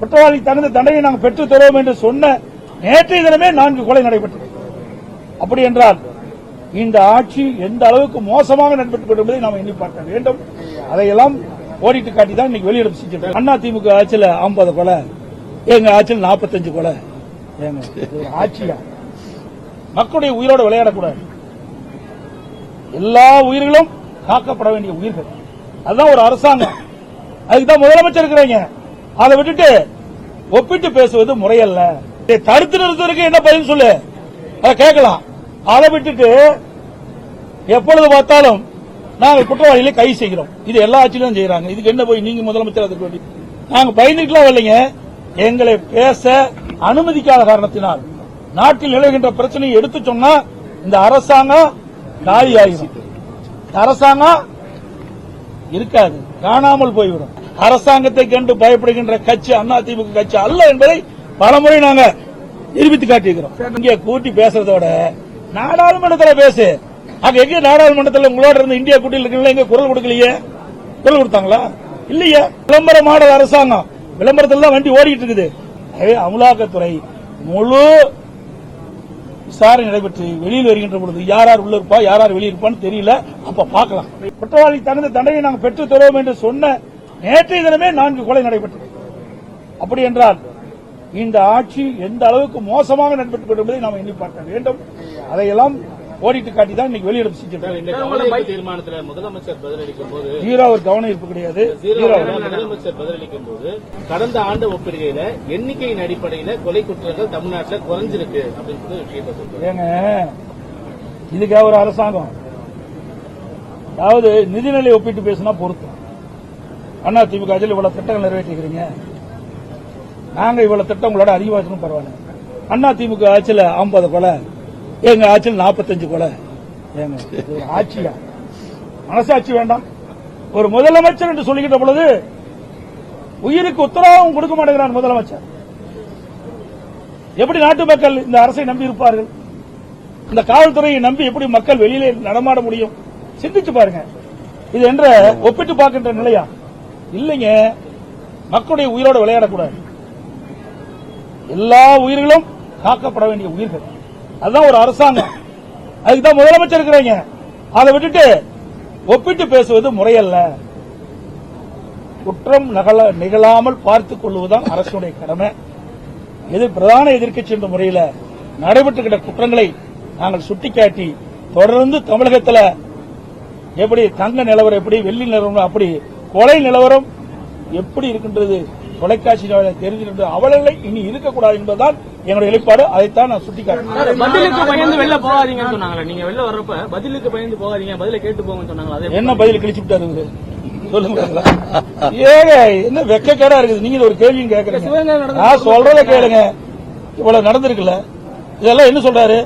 குற்றவாளி தகுந்த தண்டனை நாங்கள் பெற்றுத் தருவோம் என்று சொன்ன நேற்றைய தினமே நான்கு கொலை நடைபெற்றது. அப்படி என்றால் இந்த ஆட்சி எந்த அளவுக்கு மோசமாக நடைபெற்றுக் கொண்டிருப்பதை நாம் எண்ணி பார்க்க வேண்டும். அதையெல்லாம் ஓடிட்டு காட்டி தான் இன்னைக்கு வெளியிடம் செஞ்சிருக்காங்க அண்ணா திமுக ஆட்சியில் ஐம்பது கொலை எங்க ஆட்சியில் நாற்பத்தஞ்சு கொலை. ஏங்க ஆட்சியா? மக்களுடைய உயிரோடு விளையாடக்கூடாது. எல்லா உயிர்களும் காக்கப்பட வேண்டிய உயிர்கள். அதுதான் ஒரு அரசாங்கம். அதுக்கு தான் முதலமைச்சர் இருக்கிறீங்க. அதை விட்டுட்டு ஒப்பிட்டு பேசுவது முறையல்ல. தடுத்து நிறுத்தருக்கு என்ன பதில் சொல்லு? அதை கேட்கலாம். அதை விட்டுட்டு எப்பொழுது பார்த்தாலும் நாங்கள் குற்றவாளிகளை கை செய்கிறோம். இது எல்லா ஆட்சியிலும் செய்யறாங்க இதுக்கு என்ன போய் நீங்க முதலமைச்சர் அதுக்கு வேண்டி? நாங்க பயந்துட்டுலாம் வரலைங்க. எங்களை பேச அனுமதிக்காத காரணத்தினால் நாட்டில் நிலவுகின்ற பிரச்சனையை எடுத்து சொன்னா இந்த அரசாங்கம் காலி ஆகிடும் அரசாங்கம் இருக்காது. காணாமல் போய்விடும். அரசாங்கத்தை கண்டு பயப்படுகின்ற கட்சி அதிமுக கட்சி அல்ல என்பதை பலமுறை நாங்க நிரூபித்து காட்டியிருக்கிறோம். இங்கே கூட்டி பேசுறதோட நாடாளுமன்றத்தில் பேசு. அங்க எங்க நாடாளுமன்றத்தில் உங்களோட இருந்து இந்தியா கூட்டியில் இருக்கீங்களா? எங்க குரல் கொடுக்கலையே. குரல் கொடுத்தாங்களா? இல்லையே. விளம்பர மாடல் அரசாங்கம். விளம்பரத்தில் தான் வண்டி ஓடிட்டு இருக்குது. அமலாக்கத்துறை முழு விசாரணை நடைபெற்று வெளியில் வருகின்ற பொழுது யார் யார் உள்ள இருப்பா யார் யார் வெளியிருப்பான்னு தெரியல. அப்ப பாக்கலாம் குற்றவாளி தகுந்த தண்டனை நாங்கள் பெற்றுத் தருவோம் என்று சொன்ன நேற்றைய தினமே நான்கு கொலை நடைபெற்றது. அப்படி என்றால் இந்த ஆட்சி எந்த அளவுக்கு மோசமாக நடைபெற்றுக் கொண்டிருப்பதை நாம் எண்ணி பார்க்க வேண்டும். அதையெல்லாம் ஓடிட்டு காட்டி தான் இன்னைக்கு வெளியிடம் கவன தீர்மானத்துல முதலமைச்சர் பதிலளிக்கும் போது ஜீரோ ஒரு கவனம் ஈர்ப்பு கிடையாது. முதலமைச்சர் பதிலளிக்கும் போது கடந்த ஆண்டு ஒப்பிடுகையில எண்ணிக்கையின் அடிப்படையில கொலை குற்றங்கள் தமிழ்நாட்டில் குறைஞ்சிருக்கு அப்படின்னு விஷயத்தை ஏங்க இதுக்காக ஒரு அரசாங்கம். அதாவது நிதிநிலை ஒப்பிட்டு பேசினா பொருத்தம். அண்ணா திமுக ஆட்சியில் இவ்வளவு திட்டங்கள் நிறைவேற்றிக்கிறீங்க நாங்க இவ்வளவு திட்டம் உங்களோட அதிகமா பரவாயில்ல. அண்ணா திமுக ஆட்சியில் ஐம்பது கொலை எங்க ஆட்சியில் நாற்பத்தஞ்சு கொலை. ஆட்சியா? மனசாட்சி வேண்டாம். ஒரு முதலமைச்சர் என்று சொல்லிக்கிட்ட பொழுது உயிருக்கு உத்தரவாதம் கொடுக்க மாட்டேங்கிறார் முதலமைச்சர். எப்படி நாட்டு மக்கள் இந்த அரசை நம்பி இருப்பார்கள்? இந்த காவல்துறையை நம்பி எப்படி மக்கள் வெளியிலே நடமாட முடியும்? சிந்திச்சு பாருங்க. இது என்ற ஒப்பிட்டு பார்க்கின்ற நிலையா? இல்லைங்க. மக்களுடைய உயிரோடு விளையாடக்கூடாது. எல்லா உயிர்களும் காக்கப்பட வேண்டிய உயிர்கள். அதுதான் ஒரு அரசாங்கம். அதுக்குதான் முதலமைச்சர் இருக்கிறீங்க. அதை விட்டுட்டு ஒப்பிட்டு பேசுவது முறையல்ல. குற்றம் நகல நிகழாமல் பார்த்துக் கொள்வதுதான் அரசுடைய கடமை. எதிர் பிரதான எதிர்க்கட்சி என்ற முறையில் நடைபெற்றுகிற குற்றங்களை நாங்கள் சுட்டிக்காட்டி தொடர்ந்து தமிழகத்தில் எப்படி தங்க நிலவரம் எப்படி வெள்ளி நிலவரம் அப்படி கொலை நிலவரம் எப்படி இருக்கின்றது? தொலைக்காட்சி தெரிஞ்சிருந்தது அவலங்களை இனி இருக்கக்கூடாது என்பதுதான் என்னுடைய நிலைப்பாடு. அதைத்தான் நான் சுட்டிக்காட்டினேன் பதிலுக்கு பயந்து வெளில போகாதீங்கன்னு சொன்னாங்களே. நீங்க வெளில வர்றப்ப பதிலுக்கு பயந்து போகாதீங்க. பதில கேட்டு போங்கன்னு சொன்னாங்களா அதே என்ன பதில் கிழிச்சு விட்டாரு? சொல்லுங்க ஏங்க என்ன வெக்கக்கேடா இருக்குது? நீங்க ஒரு கேள்வியும் கேக்குறீங்க நான் சொல்றத கேளுங்க. இவ்வளவு நடந்திருக்குல்ல. இதெல்லாம் என்ன சொல்றாரு?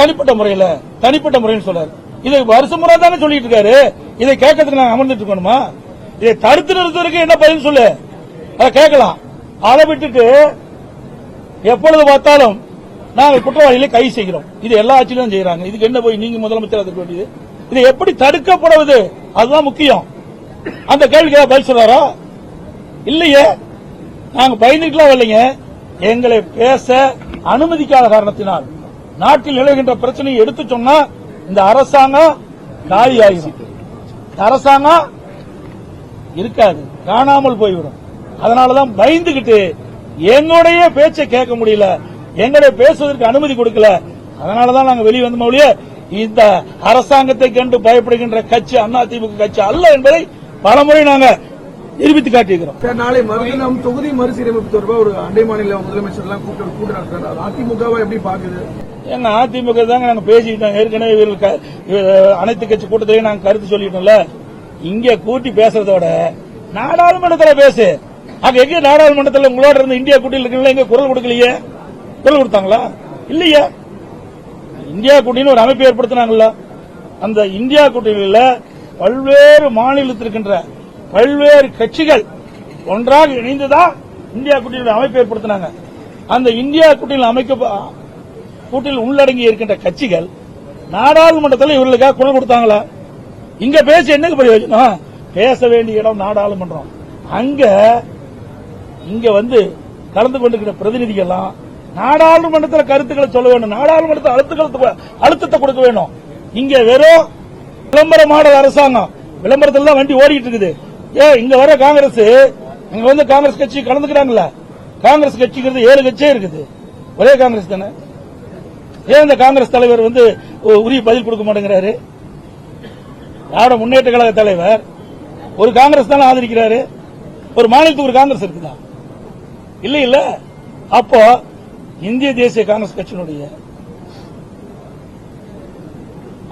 தனிப்பட்ட முறையில தனிப்பட்ட முறைன்னு சொல்றாரு. இதை வருஷம் முறை தானே சொல்லிட்டு இருக்காரு. இதை கேட்கறதுக்கு நாங்க அமர்ந்துட்டு இருக்கணுமா? இதை தடுத்து நிறுத்தருக்கு என்ன பதில் சொல்லு? அதை கேட்கலாம். அதை விட்டுட்டு எப்பொழுது பார்த்தாலும் நாங்கள் குற்றவாளிகளை கை செய்கிறோம். இது எல்லா ஆட்சியிலும் செய்யறாங்க இதுக்கு என்ன போய் நீங்க முதலமைச்சர் அதுக்கு வேண்டியது? இது எப்படி தடுக்கப்படுவது? அதுதான் முக்கியம். அந்த கேள்விக்கு பதில் சொல்றாரா? இல்லையே. நாங்க பயந்துட்டுலாம் வரலைங்க. எங்களை பேச அனுமதிக்காத காரணத்தினால் நாட்டில் நிலவுகின்ற பிரச்சனையை எடுத்து சொன்னா இந்த அரசாங்கம் காலி ஆகிடும் இந்த அரசாங்கம் இருக்காது. காணாமல் போய்விடும். அதனாலதான் பயந்துகிட்டு எங்களுடைய பேச்சை கேட்க முடியல எங்களுடைய பேசுவதற்கு அனுமதி கொடுக்கல. அதனாலதான் நாங்க வெளியே வந்த ஒழிய இந்த அரசாங்கத்தை கண்டு பயப்படுகின்ற கட்சி அதிமுக கட்சி அல்ல என்பதை பலமுறை நாங்க நிரூபித்து காட்டியிருக்கிறோம். நாளை மறுதினம் தொகுதி மறுசீரமைப்பு தொடர்பாக ஒரு அண்டை மாநில முதலமைச்சர் எல்லாம் கூட்டம் நடத்துறாரு அதிமுகவை எப்படி பாக்குது எங்க அதிமுக தாங்க நாங்க பேசிக்கிட்டோம். ஏற்கனவே இவர்கள் அனைத்து கட்சி கூட்டத்திலையும் நாங்க கருத்து சொல்லிட்டோம்ல. இங்க கூட்டி பேசுறதோட நாடாளுமன்றத்தில் பேசு. அங்க எங்க நாடாளுமன்றத்தில் உங்களோட இருந்து இந்தியா கூட்டியில் இருக்கீங்களா? எங்க குரல் கொடுக்கலையே? குரல் கொடுத்தாங்களா? இல்லையே. இந்தியா கூட்டணின்னு ஒரு அமைப்பு ஏற்படுத்தினாங்கல்ல. அந்த இந்தியா கூட்டணியில பல்வேறு மாநிலத்தில் இருக்கின்ற பல்வேறு கட்சிகள் ஒன்றாக இணைந்துதான் இந்தியா கூட்டணியோட அமைப்பு ஏற்படுத்தினாங்க. அந்த இந்தியா கூட்டணியில் அமைக்க கூட்டில் உள்ளடங்கி இருக்கின்ற கட்சிகள் நாடாளுமன்றத்தில் இவர்களுக்காக குரல் கொடுத்தாங்களா? இங்க பேசி என்ன பிரயோஜனம் பேச வேண்டிய இடம் நாடாளுமன்றம். அங்க இங்க வந்து கலந்து கொண்டிருக்கிற பிரதிநிதிகள்லாம் நாடாளுமன்றத்தில் கருத்துக்களை சொல்ல வேண்டும். நாடாளுமன்றத்தில் அழுத்தங்களை அழுத்தத்தை கொடுக்க வேண்டும். இங்க வெறும் விளம்பர மாடல் அரசாங்கம். விளம்பரத்தில் தான் வண்டி ஓடிட்டு இருக்குது. ஏ இங்க வர காங்கிரஸ் இங்க வந்து காங்கிரஸ் கட்சி கலந்துக்கிறாங்கல்ல? காங்கிரஸ் கட்சிங்கிறது ஏழு கட்சியே இருக்குது. ஒரே காங்கிரஸ் தானே? ஏன் இந்த காங்கிரஸ் தலைவர் வந்து உரிய பதில் கொடுக்க மாட்டேங்கிறாரு? திராவிட முன்னேற்ற கழக தலைவர். ஒரு காங்கிரஸ் தானே ஆதரிக்கிறாரு. ஒரு மாநிலத்துக்கு ஒரு காங்கிரஸ் இருக்குதா? இல்ல இல்ல. அப்போ இந்திய தேசிய காங்கிரஸ் கட்சியினுடைய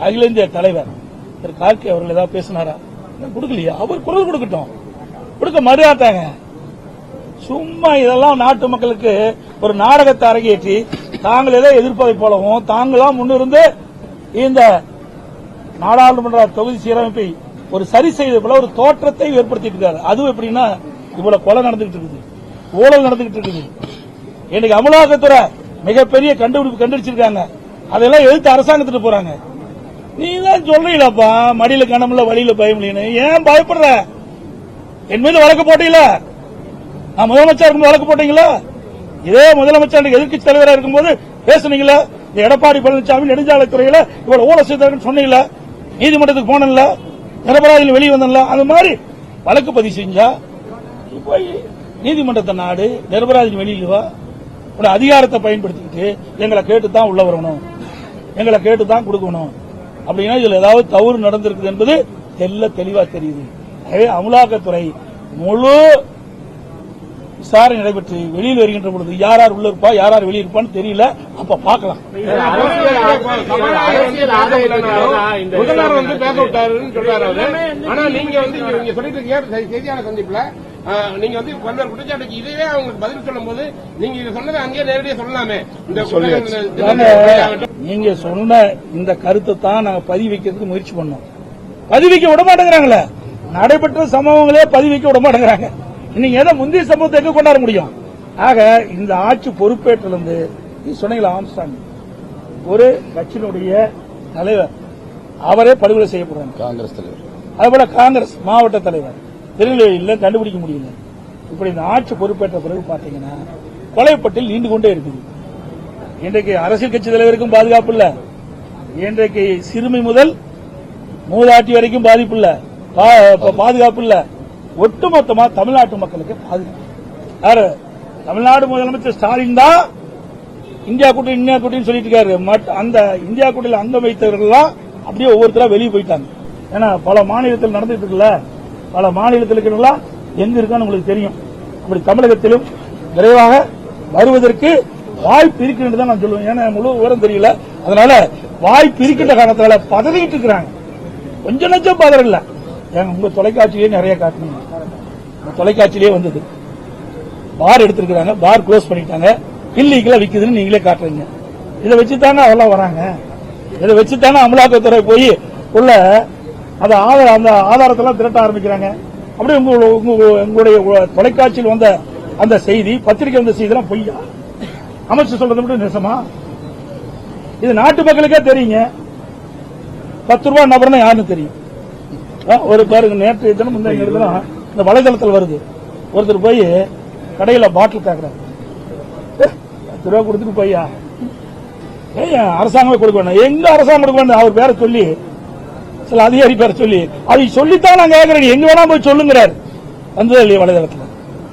அகில இந்திய தலைவர் திரு கார்கே அவர்கள் ஏதாவது பேசினாரா? கொடுக்கலையா. அவர் குரல் கொடுக்கட்டும். கொடுக்க மறுஆட்டாங்க சும்மா இதெல்லாம் நாட்டு மக்களுக்கு ஒரு நாடகத்தை அரங்கேற்றி தாங்கள் ஏதோ எதிர்ப்பதை போலவும் தாங்களாம் முன்னிருந்து இந்த நாடாளுமன்ற தொகுதி சீரமைப்பை ஒரு சரி செய்த போல ஒரு தோற்றத்தை ஏற்படுத்திட்டு இருக்காரு. அதுவும் எப்படின்னா இவ்வளவு கொலை நடந்துகிட்டு இருக்குது. ஊழல் நடந்துகிட்டு இருக்குது. இன்னைக்கு அமலாக்கத்துறை மிகப்பெரிய கண்டுபிடிப்பு கண்டுபிடிச்சிருக்காங்க. அதெல்லாம் எழுத்து அரசாங்கத்துக்கு போறாங்க. நீ தான் சொல்றீங்களாப்பா? மடியில கனமில்ல வழியில பயம் ஏன் பயப்படுற? என் மீது வழக்கு போட்டீங்களா? நான் முதலமைச்சர் வழக்கு போட்டீங்களா? இதே முதலமைச்சர் எதிர்க்கட்சி தலைவராக இருக்கும்போது பேசுனீங்களா? இந்த எடப்பாடி பழனிசாமி நெடுஞ்சாலைத்துறையில இவ்வளவு ஊழல் செய்தாருன்னு சொன்னீங்களா? நீதிமன்றத்துக்கு போனல நிரபராதிகள் வெளியே வந்தல அந்த மாதிரி வழக்கு பதிவு செஞ்சா போய் நீதிமன்றத்தை நாடு நிரபராதியில் வெளியில வா அதிகாரத்தை பயன்படுத்திக்கிட்டு எங்களை கேட்டு தான் உள்ள வரணும். எங்களை கேட்டு தான் கொடுக்கணும். அப்படின்னா இதுல ஏதாவது தவறு நடந்திருக்குது என்பது தெல்ல தெளிவா தெரியுது. அமலாக்கத்துறை முழு விசாரணை நடைபெற்று வெளியில் வருகின்ற பொழுது யார் யார் உள்ள இருப்பா யார் யார் வெளியே இருப்பான்னு தெரியல. அப்ப பார்க்கலாம். அரசியல் ஆதாயத்துக்காக இந்த முதல்வர் வந்து பேச விட்டாருன்னு சொல்றாரு அவரு. ஆனா நீங்க வந்து நீங்க சொல்லிட்டு இருக்கீங்க. செய்தியாளர் சந்திப்புல. நீங்க வந்து பல்வேறு குற்றச்சாட்டுக்கு இதுவே அவங்களுக்கு பதில் சொல்லும் போது நீங்க இது சொன்னதை அங்கேயே நேரடியா சொல்லலாமே. இந்த நாங்க நீங்க சொன்ன இந்த கருத்தை தான் நாங்க பதிவு வைக்கிறதுக்கு முயற்சி பண்ணோம். பதிவு வைக்க விட மாட்டேங்கிறாங்களே. நடைபெற்ற சம்பவங்களே பதிவு வைக்க விட மாட்டேங்கிறாங்க. நீங்க எதை முந்தைய சம்பவத்தை எங்க கொண்டாட முடியும்? ஆக இந்த ஆட்சி பொறுப்பேற்றிலிருந்து நீ சொன்னீங்களா ஆம்ஸ்டாங். ஒரு கட்சியினுடைய தலைவர் அவரே படுகொலை செய்யப்படுறாங்க காங்கிரஸ் தலைவர். அதுபோல காங்கிரஸ் மாவட்ட தலைவர். திருநெல்வேலியில் கண்டுபிடிக்க முடியல. இப்படி இந்த ஆட்சி பொறுப்பேற்ற பிறகு பாத்தீங்கன்னா கொலைப்பட்டில் நீண்டு கொண்டே இருக்குது. இன்றைக்கு அரசியல் கட்சி தலைவருக்கும் பாதுகாப்பு இல்ல. இன்றைக்கு சிறுமி முதல் மூதாட்டி வரைக்கும் பாதிப்பு இல்ல. பாதுகாப்பு இல்ல. ஒட்டுமொத்தமா தமிழ்நாட்டு மக்களுக்கு பாதுகாப்பு. தமிழ்நாடு முதலமைச்சர் ஸ்டாலின் தான் இந்தியா கூட்டணி இந்தியா கூட்டணி சொல்லிட்டு இருக்காரு. அந்த இந்தியா கூட்டணியில் அங்கம் வைத்தவர்கள்லாம் அப்படியே ஒவ்வொருத்தரா வெளியே போயிட்டாங்க. ஏன்னா பல மாநிலத்தில் நடந்துட்டு இருக்குல்ல? பல மாநிலத்தில் இருக்கிறவங்களா எங்க இருக்கான்னு உங்களுக்கு தெரியும். அப்படி தமிழகத்திலும் விரைவாக வருவதற்கு வாய்ப்பு இருக்குன்னு தான் நான் சொல்லுவேன். ஏன்னா முழு விவரம் தெரியல. அதனால வாய்ப்பு இருக்கின்ற காரணத்தால பதறிட்டு இருக்கிறாங்க. கொஞ்சம் நஞ்சம் பதற ஏன் ஏங்க உங்க தொலைக்காட்சியிலேயே நிறைய காட்டினீங்க. உங்க தொலைக்காட்சியிலேயே வந்தது. பார் எடுத்திருக்கிறாங்க பார் க்ளோஸ் பண்ணிட்டாங்க இல்லீகலா விக்குதுன்னு நீங்களே காட்டுறீங்க. இதை வச்சு தானே அவெல்லாம் வராங்க. இதை வச்சு தானே அமலாக்கத்துறை போய் உள்ள அந்த ஆதார அந்த ஆதாரத்தெல்லாம் திரட்ட ஆரம்பிக்கிறாங்க. அப்படியே உங்க உங்க- உங்களுடைய தொலைக்காட்சியில் வந்த அந்த செய்தி பத்திரிகை வந்த செய்திலாம் பொய்யா? அமைச்சர் சொல்றது மட்டும் நெசமா இது நாட்டு மக்களுக்கே தெரியுங்க. பத்து ரூபாய் நபர்னா யாருன்னு தெரியும். ஒரு பாருங்க நேற்று தினம் முந்தைய தினம் இந்த வலைதளத்தில் வருது. ஒருத்தர் போய் கடையில பாட்டில் கேட்கிறாரு பத்து ரூபா கொடுத்துட்டு போய்யா? ஏன் அரசாங்கமே கொடுக்க வேண்டாம் எங்க அரசாங்கம் கொடுக்க வேண்டாம்? அவர் பேரை சொல்லி சில அதிகாரி பேரை சொல்லி அதை சொல்லித்தான் நான் கேட்கிறேன் எங்க வேணா போய் சொல்லுங்கிறார். வந்தது இல்லையா வலைதளத்தில்.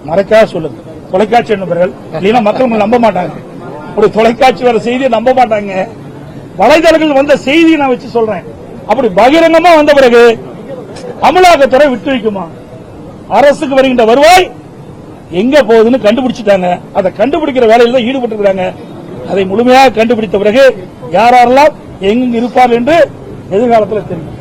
மறைக்காத சொல்லுங்க. தொலைக்காட்சி நண்பர்கள் இல்லைன்னா மக்கள் நம்ப மாட்டாங்க. ஒரு தொலைக்காட்சி வர செய்தியை நம்ப மாட்டாங்க. வலைதளங்கள் வந்த செய்தியை நான் வச்சு சொல்றேன். அப்படி பகிரங்கமா வந்த பிறகு அமலாக்கத்துறை விட்டு வைக்குமா? அரசுக்கு வருகின்ற வருவாய் எங்க போகுதுன்னு கண்டுபிடிச்சிட்டாங்க. அதை கண்டுபிடிக்கிற வேலையில தான் ஈடுபட்டு இருக்காங்க அதை முழுமையாக கண்டுபிடித்த பிறகு யாரெல்லாம் எங்க இருப்பார் என்று எதிர்காலத்தில் தெரியும்.